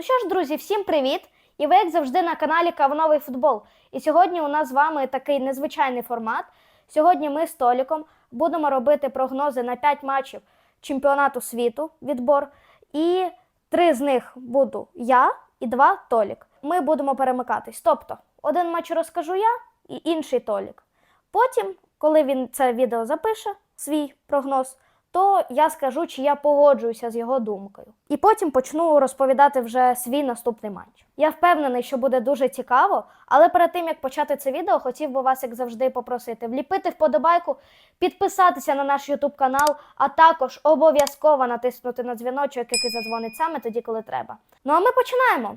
Ну що ж, друзі, всім привіт! І ви, як завжди, на каналі Кавновий футбол. І сьогодні у нас з вами такий незвичайний формат. Сьогодні ми з Толіком будемо робити прогнози на 5 матчів чемпіонату світу відбор. І три з них буду я і два Толік. Ми будемо перемикатись. Тобто, один матч розкажу я і інший Толік. Потім, коли він це відео запише, свій прогноз, то я скажу, чи я погоджуюся з його думкою. І потім почну розповідати вже свій наступний матч. Я впевнений, що буде дуже цікаво, але перед тим як почати це відео, хотів би вас, як завжди, попросити вліпити вподобайку, підписатися на наш YouTube канал, а також обов'язково натиснути на дзвіночок, який задзвонить саме тоді, коли треба. Ну а ми починаємо.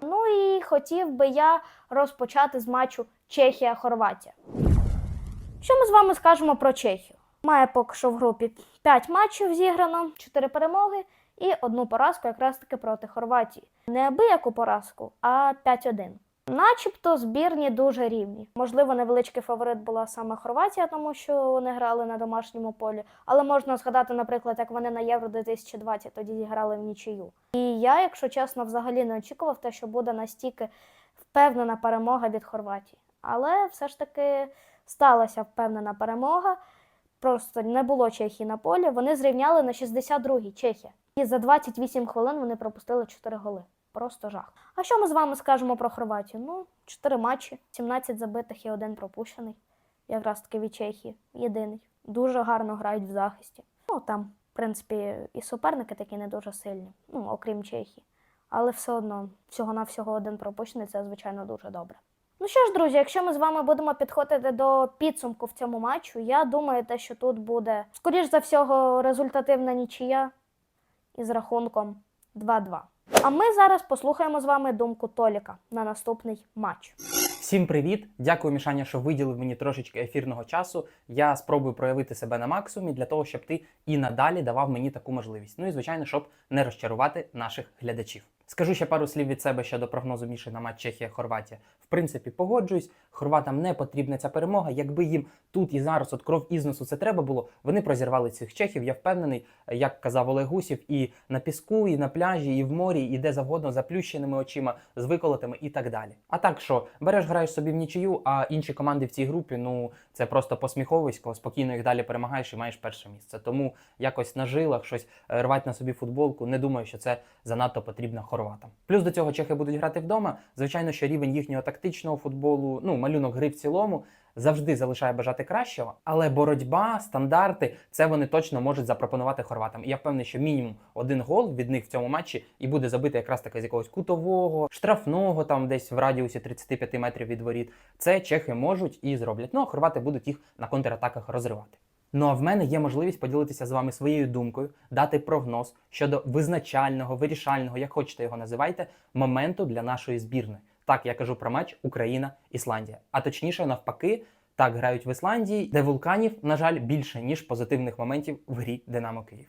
Ну і хотів би я розпочати з матчу Чехія-Хорватія. Що ми з вами скажемо про Чехію? Має поки що в групі 5 матчів зіграно, 4 перемоги і одну поразку якраз таки проти Хорватії. Не абияку поразку, а 5-1. Начебто збірні дуже рівні. Можливо, невеличкий фаворит була саме Хорватія, тому що вони грали на домашньому полі. Але можна згадати, наприклад, як вони на Євро 2020 тоді зіграли в нічию. І я, якщо чесно, взагалі не очікував те, що буде настільки впевнена перемога від Хорватії. Але все ж таки сталася впевнена перемога. Просто не було Чехії на полі. Вони зрівняли на 62-й Чехія. І за 28 хвилин вони пропустили 4 голи. Просто жах. А що ми з вами скажемо про Хорватію? Ну, 4 матчі, 17 забитих і один пропущений. Якраз таки від Чехії. Єдиний. Дуже гарно грають в захисті. Ну, там, в принципі, і суперники такі не дуже сильні, ну, окрім Чехії. Але все одно, всього-навсього один пропущений, це, звичайно, дуже добре. Ну що ж, друзі, якщо ми з вами будемо підходити до підсумку в цьому матчу, я думаю, те, що тут буде, скоріш за всього, результативна нічия із рахунком 2-2. А ми зараз послухаємо з вами думку Толіка на наступний матч. Всім привіт! Дякую, Мішаня, що виділив мені трошечки ефірного часу. Я спробую проявити себе на максимумі для того, щоб ти і надалі давав мені таку можливість. Ну і звичайно, щоб не розчарувати наших глядачів. Скажу ще пару слів від себе щодо прогнозу Міші на матч Чехія-Хорватія. В принципі, погоджуюсь. Хорватам не потрібна ця перемога. Якби їм тут і зараз от кров із носу це треба було, вони прозірвали цих чехів. Я впевнений, як казав Олег Гусів, і на піску, і на пляжі, і в морі, і де завгодно, заплющеними очима, з виколотими і так далі. А так що береш, граєш собі в нічию, а інші команди в цій групі, ну це просто посміховисько, спокійно їх далі перемагаєш і маєш перше місце. Тому якось на жилах щось е, рвати на собі футболку. Не думаю, що це занадто потрібно хорватам. Плюс до цього чехи будуть грати вдома. Звичайно, що рівень їхнього тактичного футболу, ну малюнок гри в цілому. Завжди залишає бажати кращого, але боротьба, стандарти це вони точно можуть запропонувати хорватам. І я впевнений, що мінімум один гол від них в цьому матчі і буде забитий якраз таки з якогось кутового, штрафного, там десь в радіусі 35 метрів від воріт. Це чехи можуть і зроблять. Ну а хорвати будуть їх на контратаках розривати. Ну а в мене є можливість поділитися з вами своєю думкою, дати прогноз щодо визначального, вирішального, як хочете його називайте, моменту для нашої збірної. Так, я кажу про матч Україна-Ісландія. А точніше, навпаки, так грають в Ісландії, де вулканів, на жаль, більше ніж позитивних моментів в грі Динамо Київ.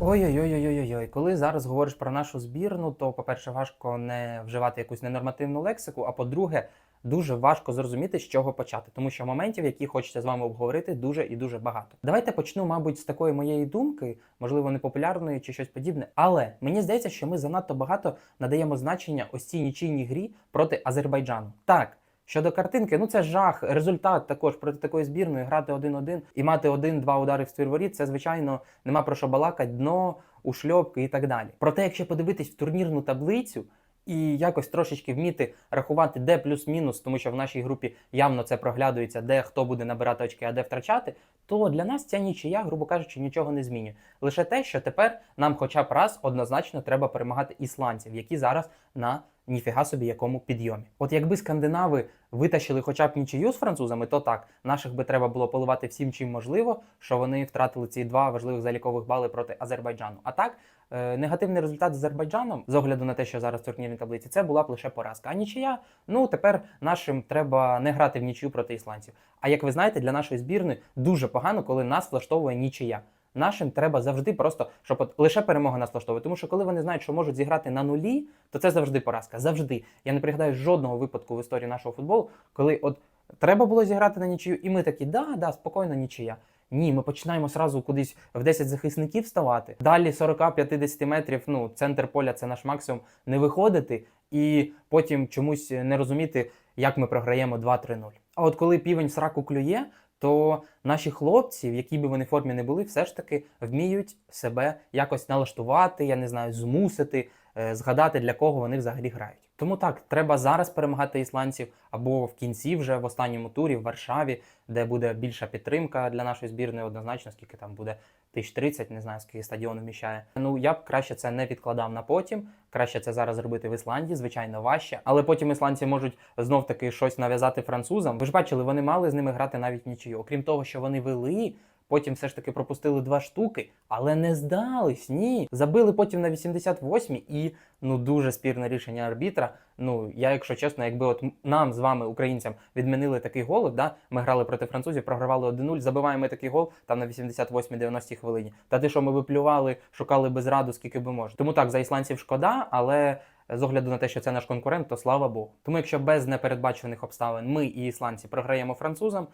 Ой-ой-ой-ой-ой-ой. Коли зараз говориш про нашу збірну, то, по-перше, важко не вживати якусь ненормативну лексику, а по-друге, дуже важко зрозуміти, з чого почати, тому що моментів, які хочеться з вами обговорити, дуже і дуже багато. Давайте почну, мабуть, з такої моєї думки, можливо, непопулярної чи щось подібне. Але мені здається, що ми занадто багато надаємо значення ось цій нічийній грі проти Азербайджану. Так. Щодо картинки, ну це жах. Результат також проти такої збірної грати 1-1 і мати один-два удари в ствір воріт. Це звичайно нема про що балакати, дно, ушльопки і так далі. Проте, якщо подивитись в турнірну таблицю і якось трошечки вміти рахувати, де плюс-мінус, тому що в нашій групі явно це проглядується, де хто буде набирати очки, а де втрачати, то для нас ця нічия, грубо кажучи, нічого не змінює. Лише те, що тепер нам, хоча б раз, однозначно треба перемагати ісландців, які зараз на ніфіга собі якому підйомі. От якби скандинави витащили хоча б нічию з французами, то так наших би треба було поливати всім чим можливо, що вони втратили ці два важливих залікових бали проти Азербайджану. А так, негативний результат з Азербайджаном, з огляду на те, що зараз в турнірній таблиці, це була б лише поразка. А нічия, ну тепер нашим треба не грати в нічию проти ісландців. А як ви знаєте, для нашої збірної дуже погано, коли нас влаштовує нічия. Нашим треба завжди просто, щоб от лише перемога нас влаштовує. Тому що коли вони знають, що можуть зіграти на нулі, то це завжди поразка. Завжди. Я не пригадаю жодного випадку в історії нашого футболу, коли от треба було зіграти на нічию, і ми такі, да, да, спокійно, нічия. Ні, ми починаємо сразу кудись в 10 захисників ставати. Далі 40-50 метрів, ну, центр поля це наш максимум, не виходити і потім чомусь не розуміти, як ми програємо 2-3-0. А от коли півень сраку клює, то наші хлопці, в якій би вони формі не були, все ж таки вміють себе якось налаштувати, я не знаю, змусити, е, згадати, для кого вони взагалі грають. Тому так, треба зараз перемагати ісландців або в кінці, вже в останньому турі в Варшаві, де буде більша підтримка для нашої збірної, однозначно, скільки там буде 1030, не знаю, скільки стадіон вміщає. Ну я б краще це не відкладав на потім. Краще це зараз зробити в Ісландії, звичайно, важче. Але потім ісландці можуть знов таки щось нав'язати французам. Ви ж бачили, вони мали з ними грати навіть нічию. Окрім того, що вони вели. Потім все ж таки пропустили два штуки, але не здались. Ні. Забили потім на 88-й і ну дуже спірне рішення арбітра. Ну я, якщо чесно, якби от нам з вами, українцям, відмінили такий гол, да, ми грали проти французів, програвали 1-0, забиваємо такий гол там на 88-90 хвилині. Та ти що ми виплювали, шукали без раду, скільки би можна. Тому так, за ісландців шкода, але з огляду на те, що це наш конкурент, то слава Богу. Тому якщо без непередбачених обставин ми і ісландці програємо французам,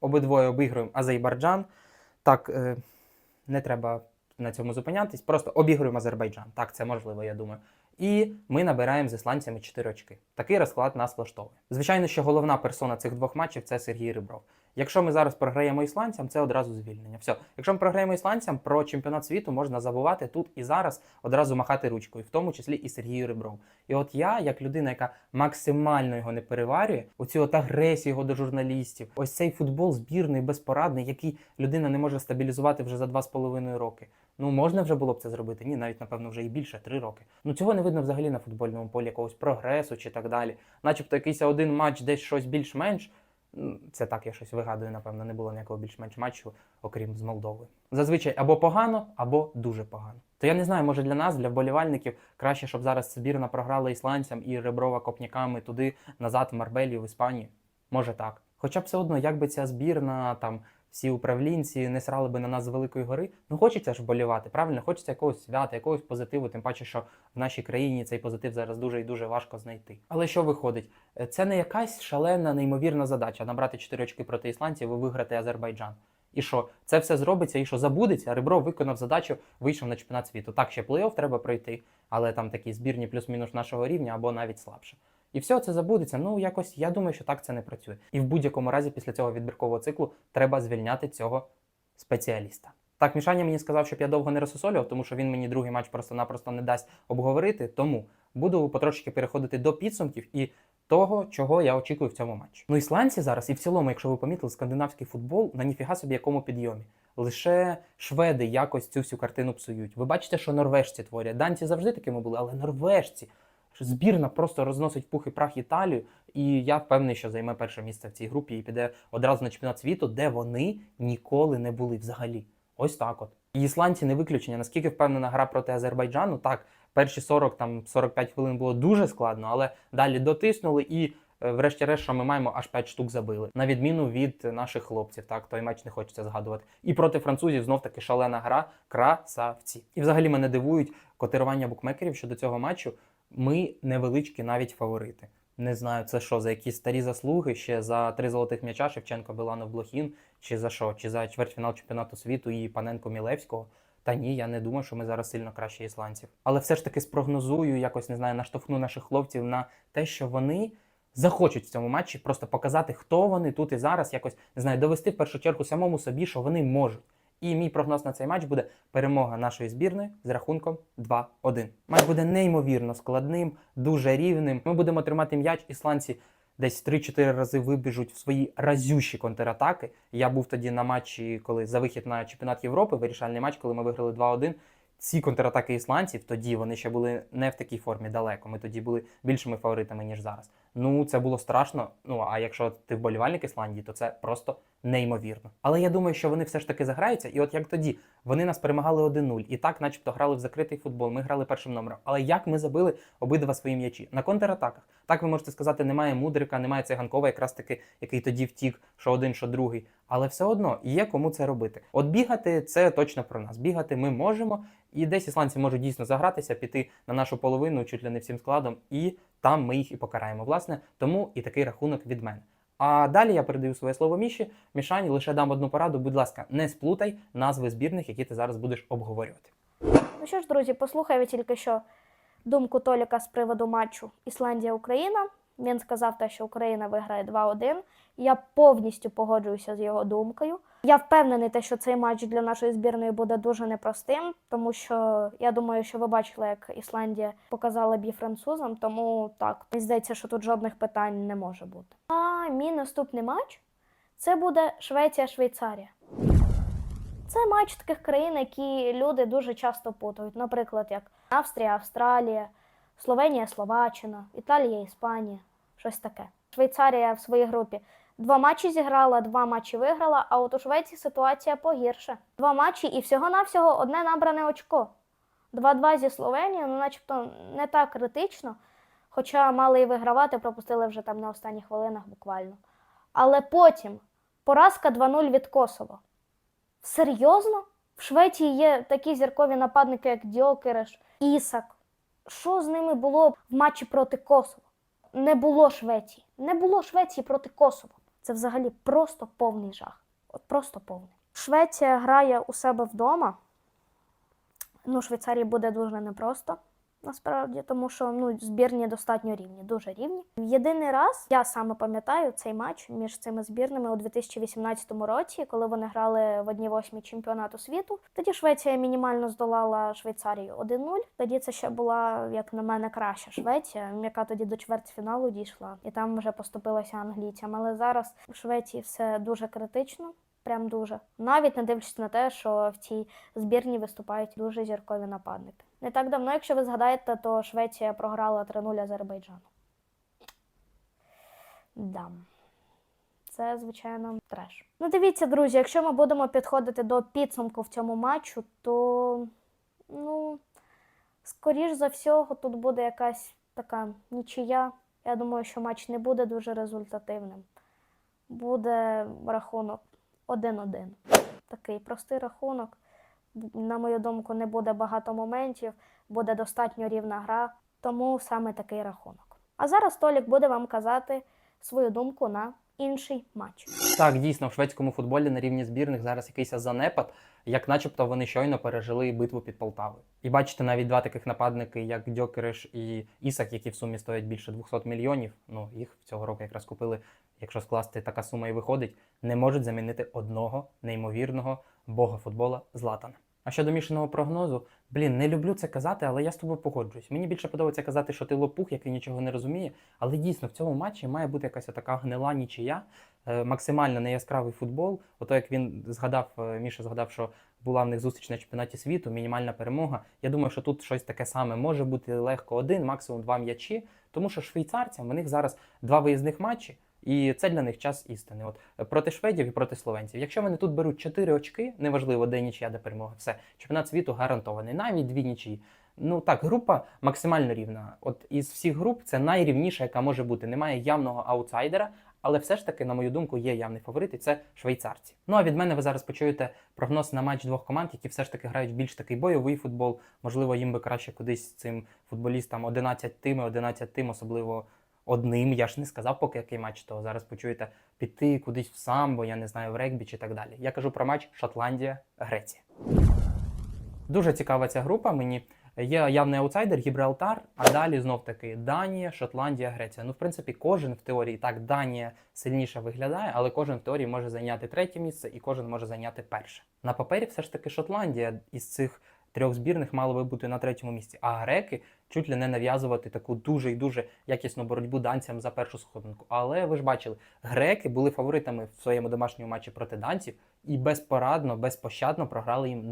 обидвоє обігруємо Азербайджан. Так, е, не треба на цьому зупинятись, просто обігруємо Азербайджан. Так, це можливо, я думаю. І ми набираємо з ісландцями 4 очки. Такий розклад нас влаштовує. Звичайно, що головна персона цих двох матчів це Сергій Рибров. Якщо ми зараз програємо ісландцям, це одразу звільнення. Все, якщо ми програємо ісландцям, про чемпіонат світу можна забувати тут і зараз одразу махати ручкою, в тому числі і Сергію Рибров. І от я, як людина, яка максимально його не переварює, оцю от агресію його до журналістів, ось цей футбол збірний, безпорадний, який людина не може стабілізувати вже за два з половиною роки. Ну можна вже було б це зробити. Ні, навіть напевно вже і більше три роки. Ну цього не видно взагалі на футбольному полі якогось прогресу чи так далі. Начебто якийсь один матч, десь щось більш-менш. Це так, я щось вигадую, напевно, не було ніякого більш-менш матчу, окрім з Молдови. Зазвичай або погано, або дуже погано. То я не знаю, може для нас, для вболівальників, краще, щоб зараз збірна програла ісландцям і Реброва копняками туди, назад, в Марбелі, в Іспанії. Може так. Хоча б все одно, як би ця збірна, там всі управлінці не срали би на нас з великої гори. Ну хочеться ж вболівати, правильно? Хочеться якогось свята, якогось позитиву, тим паче, що в нашій країні цей позитив зараз дуже і дуже важко знайти. Але що виходить? Е, Це не якась шалена, неймовірна задача набрати 4 очки проти ісландців і виграти Азербайджан. І що це все зробиться, і що забудеться? Ребро виконав задачу, вийшов на чемпіонат світу. Так, ще плей-офф треба пройти, але там такі збірні плюс-мінус нашого рівня або навіть слабше. І все це забудеться. Ну якось я думаю, що так це не працює. І в будь-якому разі, після цього відбіркового циклу, треба звільняти цього спеціаліста. Так, Мішаня мені сказав, щоб я довго не розсосолював, тому що він мені другий матч просто-напросто не дасть обговорити. Тому буду потрошки переходити до підсумків і того, чого я очікую в цьому матчі. Ну, ісландці зараз, і в цілому, якщо ви помітили, скандинавський футбол на ніфіга собі якому підйомі. Лише шведи якось цю всю картину псують. Ви бачите, що норвежці творять. Данці завжди такими були, але норвежці. Що Збірна просто розносить пух і прах Італію, і я впевнений, що займе перше місце в цій групі і піде одразу на чемпіонат світу, де вони ніколи не були взагалі. Ось так от. І ісландці не виключення. Наскільки впевнена гра проти Азербайджану, так, перші 40 там 45 хвилин було дуже складно, але далі дотиснули і. е, Врешті-решт, що ми маємо аж 5 штук забили, на відміну від наших хлопців. Так, той матч не хочеться згадувати. І проти французів знов таки шалена гра, красавці. І взагалі мене дивують котирування букмекерів щодо цього матчу. Ми невеличкі навіть фаворити. Не знаю, це що за якісь старі заслуги ще за три золотих м'яча Шевченко, Біланов, Блохін, чи за що? Чи за чвертьфінал чемпіонату світу і Паненко Мілевського? Та ні, я не думаю, що ми зараз сильно краще ісландців. Але все ж таки спрогнозую, якось не знаю, наштовхну наших хлопців на те, що вони захочуть в цьому матчі просто показати, хто вони тут і зараз, якось не знаю, довести в першу чергу самому собі, що вони можуть. І мій прогноз на цей матч буде перемога нашої збірної з рахунком 2-1. Матч буде неймовірно складним, дуже рівним. Ми будемо тримати м'яч. Ісландці десь 3-4 рази вибіжуть в свої разючі контратаки. Я був тоді на матчі, коли за вихід на чемпіонат Європи, вирішальний матч, коли ми виграли 2-1. Ці контратаки ісландців тоді вони ще були не в такій формі далеко. Ми тоді були більшими фаворитами, ніж зараз. Ну, це було страшно. Ну а якщо ти вболівальник Ісландії, то це просто неймовірно. Але я думаю, що вони все ж таки заграються. І от як тоді вони нас перемагали 1-0, і так, начебто, грали в закритий футбол. Ми грали першим номером. Але як ми забили обидва свої м'ячі на контратаках? Так ви можете сказати, немає мудрика, немає циганкова, якраз таки, який тоді втік, що один, що другий. Але все одно є кому це робити. От бігати це точно про нас. Бігати ми можемо, і десь ісландці можуть дійсно загратися, піти на нашу половину, чуть ли не всім складом, і там ми їх і покараємо. Власне, тому і такий рахунок від мене. А далі я передаю своє слово Міші. Мішані лише дам одну пораду. Будь ласка, не сплутай назви збірних, які ти зараз будеш обговорювати. Ну що ж, друзі, послухаємо тільки що думку Толіка з приводу матчу Ісландія-Україна. Він сказав те, що Україна виграє 2-1. Я повністю погоджуюся з його думкою. Я впевнений, те, що цей матч для нашої збірної буде дуже непростим, тому що я думаю, що ви бачили, як Ісландія показала бій французам, тому так, мені здається, що тут жодних питань не може бути. А мій наступний матч це буде Швеція-Швейцарія. Це матч таких країн, які люди дуже часто путають. Наприклад, як Австрія, Австралія, Словенія, Словаччина, Італія, Іспанія, щось таке. Швейцарія в своїй групі два матчі зіграла, два матчі виграла, а от у Швеції ситуація погірша. Два матчі і всього-навсього одне набране очко. 2-2 зі Словенією, ну начебто не так критично, хоча мали і вигравати, пропустили вже там на останніх хвилинах буквально. Але потім поразка 2-0 від Косово. Серйозно? В Швеції є такі зіркові нападники, як Дьокереш, Ісак. Що з ними було в матчі проти Косово? Не було Швеції. Не було Швеції проти Косово. Це взагалі просто повний жах. От просто повний. Швеція грає у себе вдома. Ну, Швейцарії буде дуже непросто. Насправді, тому що ну, збірні достатньо рівні, дуже рівні. Єдиний раз я саме пам'ятаю цей матч між цими збірними у 2018 році, коли вони грали в одній восьмій чемпіонату світу. Тоді Швеція мінімально здолала Швейцарію 1-0. Тоді це ще була, як на мене, краща Швеція, яка тоді до чвертьфіналу дійшла, і там вже поступилася англійцям. Але зараз у Швеції все дуже критично. Прям дуже. Навіть не дивлячись на те, що в цій збірні виступають дуже зіркові нападники. Не так давно, якщо ви згадаєте, то Швеція програла 3-0 Азербайджану. Да. Це, звичайно, треш. Ну, дивіться, друзі, якщо ми будемо підходити до підсумку в цьому матчу, то, ну, скоріш за всього, тут буде якась така нічия. Я думаю, що матч не буде дуже результативним. Буде рахунок 1-1. Такий простий рахунок. На мою думку, не буде багато моментів, буде достатньо рівна гра, тому саме такий рахунок. А зараз Толік буде вам казати свою думку на інший матч. Так, дійсно, в шведському футболі на рівні збірних зараз якийсь занепад, як начебто вони щойно пережили битву під Полтавою. І бачите, навіть два таких нападники, як Дьокереш і Ісак, які в сумі стоять більше 200 мільйонів. Ну їх цього року якраз купили. Якщо скласти така сума і виходить, не можуть замінити одного неймовірного бога футбола Златана. А щодо мішаного прогнозу, блін, не люблю це казати, але я з тобою погоджуюсь. Мені більше подобається казати, що ти лопух, який нічого не розуміє. Але дійсно в цьому матчі має бути якась така гнила нічия, е, максимально неяскравий футбол. Ото як він згадав, е, Міша згадав, що була в них зустріч на чемпіонаті світу, мінімальна перемога. Я думаю, що тут щось таке саме може бути легко один, максимум два м'ячі. Тому що швейцарцям у них зараз два виїзних матчі. І це для них час істини. От е, проти шведів і проти словенців. Якщо вони тут беруть 4 очки, неважливо, де нічия, де перемога, все чемпіонат світу гарантований. Навіть дві нічиї. Ну так, група максимально рівна. От із всіх груп це найрівніша, яка може бути. Немає явного аутсайдера, але все ж таки, на мою думку, є явний фаворит, і це швейцарці. Ну а від мене ви зараз почуєте прогноз на матч двох команд, які все ж таки грають більш такий бойовий футбол. Можливо, їм би краще кудись цим футболістам 11 тим, 11 тим, особливо одним. Я ж не сказав, поки який матч, то зараз почуєте піти кудись в самбо, я не знаю, в регбі чи так далі. Я кажу про матч Шотландія-Греція. Дуже цікава ця група. Мені є явний аутсайдер Гібралтар, а далі знов таки Данія, Шотландія, Греція. Ну, в принципі, кожен в теорії так Данія сильніше виглядає, але кожен в теорії може зайняти третє місце і кожен може зайняти перше. На папері все ж таки Шотландія із цих трьох збірних мало би бути на третьому місці. А греки чуть ли не нав'язувати таку дуже і дуже якісну боротьбу данцям за першу сходинку. Але ви ж бачили, греки були фаворитами в своєму домашньому матчі проти данців і безпорадно, безпощадно програли їм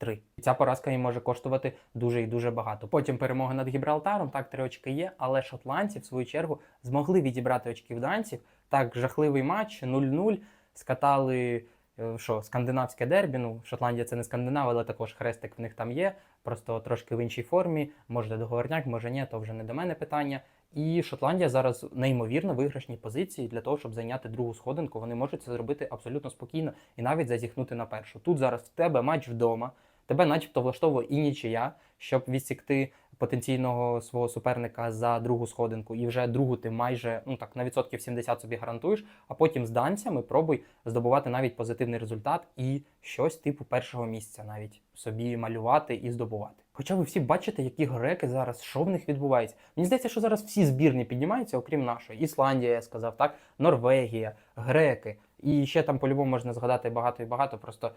0-3. І ця поразка їм може коштувати дуже і дуже багато. Потім перемога над Гібралтаром, так три очки є, але шотландці в свою чергу змогли відібрати очки в данців. Так, жахливий матч 0-0, скатали. Е, Що скандинавське дербі, ну Шотландія це не скандинав, але також хрестик в них там є, просто трошки в іншій формі. Може договорняк, може ні, то вже не до мене питання. І Шотландія зараз неймовірно виграшній позиції для того, щоб зайняти другу сходинку. Вони можуть це зробити абсолютно спокійно і навіть зазіхнути на першу. Тут зараз в тебе матч вдома, тебе, начебто, влаштовує і нічия, щоб відсікти потенційного свого суперника за другу сходинку, і вже другу ти майже ну так на відсотків 70 собі гарантуєш, а потім з данцями пробуй здобувати навіть позитивний результат і щось типу першого місця навіть собі малювати і здобувати. Хоча ви всі бачите, які греки зараз, що в них відбувається. Мені здається, що зараз всі збірні піднімаються, окрім нашої. Ісландія, я сказав, так, Норвегія, греки. І ще там по-любому можна згадати багато і багато. Просто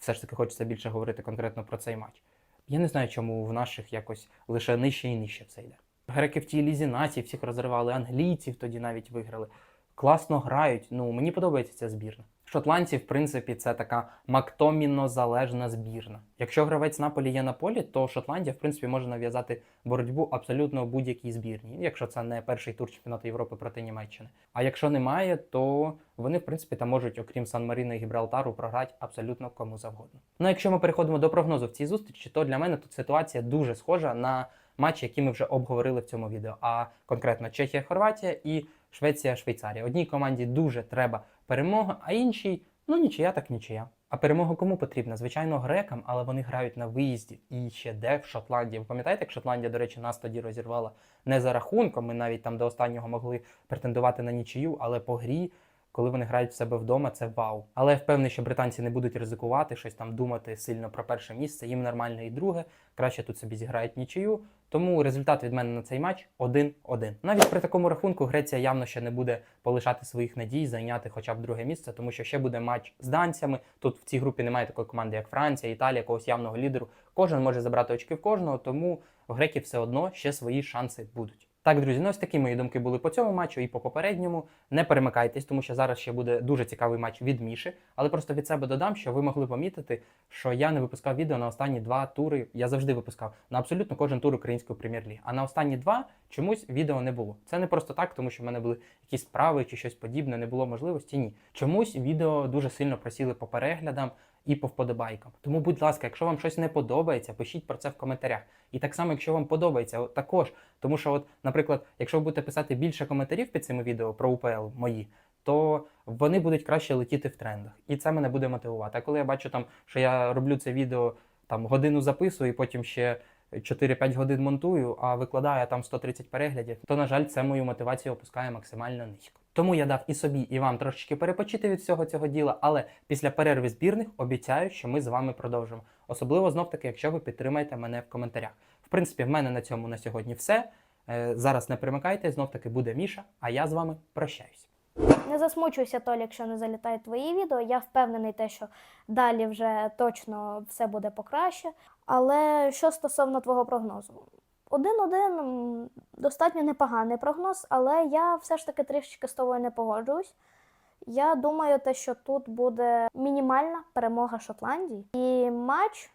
все ж таки хочеться більше говорити конкретно про цей матч. Я не знаю, чому в наших якось лише нижче і нижче все йде. Греки в тій лізі націй всіх розривали, англійців тоді навіть виграли. Класно грають. Ну мені подобається ця збірна. Шотландці, в принципі, це така мактоміно залежна збірна. Якщо гравець Наполі є на полі, то Шотландія, в принципі, може нав'язати боротьбу абсолютно будь-якій збірні, якщо це не перший тур чемпіонату Європи проти Німеччини. А якщо немає, то вони, в принципі, там можуть, окрім Сан Маріно і Гібралтару, програти абсолютно кому завгодно. Ну, якщо ми переходимо до прогнозу в цій зустрічі, то для мене тут ситуація дуже схожа на матчі, які ми вже обговорили в цьому відео. А конкретно Чехія-Хорватія і Швеція-Швейцарія. Одній команді дуже треба перемога, а іншій ну нічия, так нічия. А перемога кому потрібна? Звичайно, грекам, але вони грають на виїзді і ще де в Шотландії. Ви пам'ятаєте, як Шотландія, до речі, нас тоді розірвала не за рахунком. Ми навіть там до останнього могли претендувати на нічию, але по грі. Коли вони грають в себе вдома, це вау. Але я впевнений, що британці не будуть ризикувати, щось там думати сильно про перше місце. Їм нормально і друге. Краще тут собі зіграють нічию. Тому результат від мене на цей матч 1-1. Навіть при такому рахунку Греція явно ще не буде полишати своїх надій, зайняти хоча б друге місце, тому що ще буде матч з данцями. Тут в цій групі немає такої команди, як Франція, Італія, якогось явного лідеру. Кожен може забрати очки в кожного, тому в греків все одно ще свої шанси будуть. Так, друзі, ну ось такі мої думки були по цьому матчу і по попередньому. Не перемикайтесь, тому що зараз ще буде дуже цікавий матч від Міші. Але просто від себе додам, що ви могли помітити, що я не випускав відео на останні два тури. Я завжди випускав на абсолютно кожен тур української прем'єр-ліги. А на останні два чомусь відео не було. Це не просто так, тому що в мене були якісь справи чи щось подібне, не було можливості. Ні. Чомусь відео дуже сильно просіли по переглядам і по вподобайкам. Тому, будь ласка, якщо вам щось не подобається, пишіть про це в коментарях. І так само, якщо вам подобається, також. Тому що, от, наприклад, якщо ви будете писати більше коментарів під цими відео про УПЛ мої, то вони будуть краще летіти в трендах. І це мене буде мотивувати. А коли я бачу там, що я роблю це відео там годину записую, і потім ще 4-5 годин монтую, а викладаю я там 130 переглядів, то на жаль, це мою мотивацію опускає максимально низько. Тому я дав і собі, і вам трошечки перепочити від всього цього діла, але після перерви збірних обіцяю, що ми з вами продовжимо. Особливо знов таки, якщо ви підтримаєте мене в коментарях. В принципі, в мене на цьому на сьогодні все. Е, Зараз не примикайте, знов таки буде Міша, а я з вами прощаюсь. Не засмучуйся, Толі, якщо не залітають твої відео. Я впевнений, те, що далі вже точно все буде покраще. Але що стосовно твого прогнозу? Один-один м, достатньо непоганий прогноз, але я все ж таки трішечки з тобою не погоджуюсь. Я думаю, те, що тут буде мінімальна перемога Шотландії, і матч,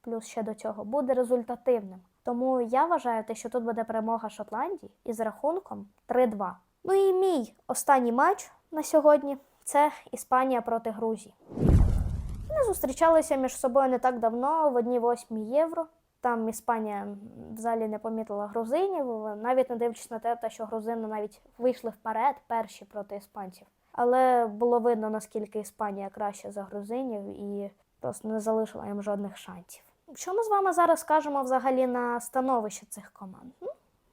плюс ще до цього, буде результативним. Тому я вважаю, те, що тут буде перемога Шотландії із рахунком 3-2. Ну і мій останній матч на сьогодні це Іспанія проти Грузії. Вони зустрічалися між собою не так давно, в одній восьмій євро. Там Іспанія взагалі не помітила грузинів, навіть не дивлячись на те, що грузини навіть вийшли вперед перші проти іспанців. Але було видно, наскільки Іспанія краще за грузинів і просто не залишила їм жодних шансів. Що ми з вами зараз скажемо взагалі на становище цих команд? Ну,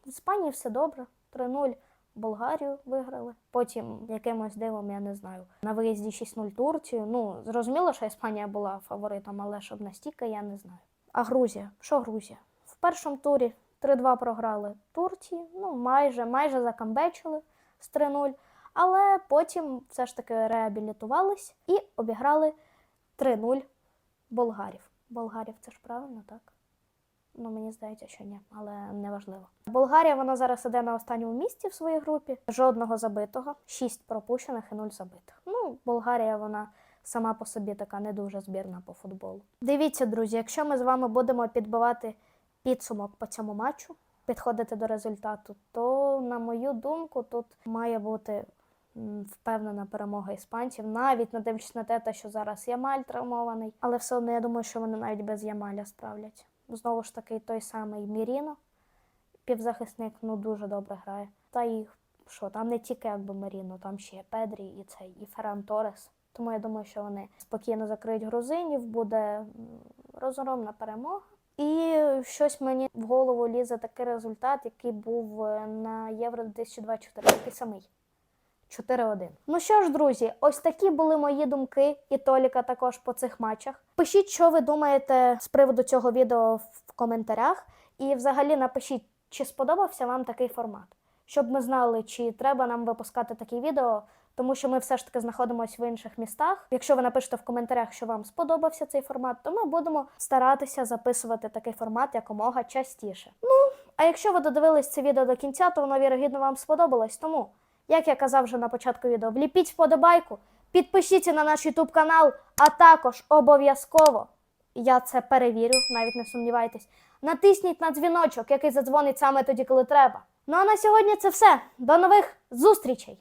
в Іспанії все добре, 3-0. Болгарію виграли. Потім якимось дивом, я не знаю, на виїзді 6-0 Турцію. Ну, зрозуміло, що Іспанія була фаворитом, але щоб настільки, я не знаю. А Грузія? Що Грузія? В першому турі 3-2 програли Турції, ну майже, майже закамбечили з 3-0. Але потім все ж таки реабілітувались і обіграли 3-0 болгарів. Болгарів це ж правильно, так? Ну, мені здається, що ні, але неважливо. Болгарія вона зараз іде на останньому місці в своїй групі. Жодного забитого, шість пропущених і нуль забитих. Ну, Болгарія вона сама по собі така не дуже збірна по футболу. Дивіться, друзі, якщо ми з вами будемо підбивати підсумок по цьому матчу, підходити до результату, то, на мою думку, тут має бути впевнена перемога іспанців, навіть не дивлячись на те, що зараз Ямаль травмований, але все одно я думаю, що вони навіть без Ямаля справляться. Знову ж таки, той самий Міріно, півзахисник, ну дуже добре грає. Та і що, там не тільки якби Міріно, там ще є Педрі і цей, і Ферран Торес. Тому я думаю, що вони спокійно закриють грузинів, буде розгромна перемога. І щось мені в голову лізе такий результат, який був е, на Євро 2024, такий самий. 4-1. Ну що ж, друзі, ось такі були мої думки і Толіка також по цих матчах. Пишіть, що ви думаєте з приводу цього відео в коментарях. І взагалі напишіть, чи сподобався вам такий формат, щоб ми знали, чи треба нам випускати такі відео, тому що ми все ж таки знаходимося в інших містах. Якщо ви напишете в коментарях, що вам сподобався цей формат, то ми будемо старатися записувати такий формат якомога частіше. Ну, а якщо ви додивились це відео до кінця, то воно вірогідно вам сподобалось. Тому, як я казав вже на початку відео, вліпіть вподобайку, підпишіться на наш YouTube канал, а також обов'язково, я це перевірю, навіть не сумнівайтесь. Натисніть на дзвіночок, який задзвонить саме тоді, коли треба. Ну а на сьогодні це все. До нових зустрічей!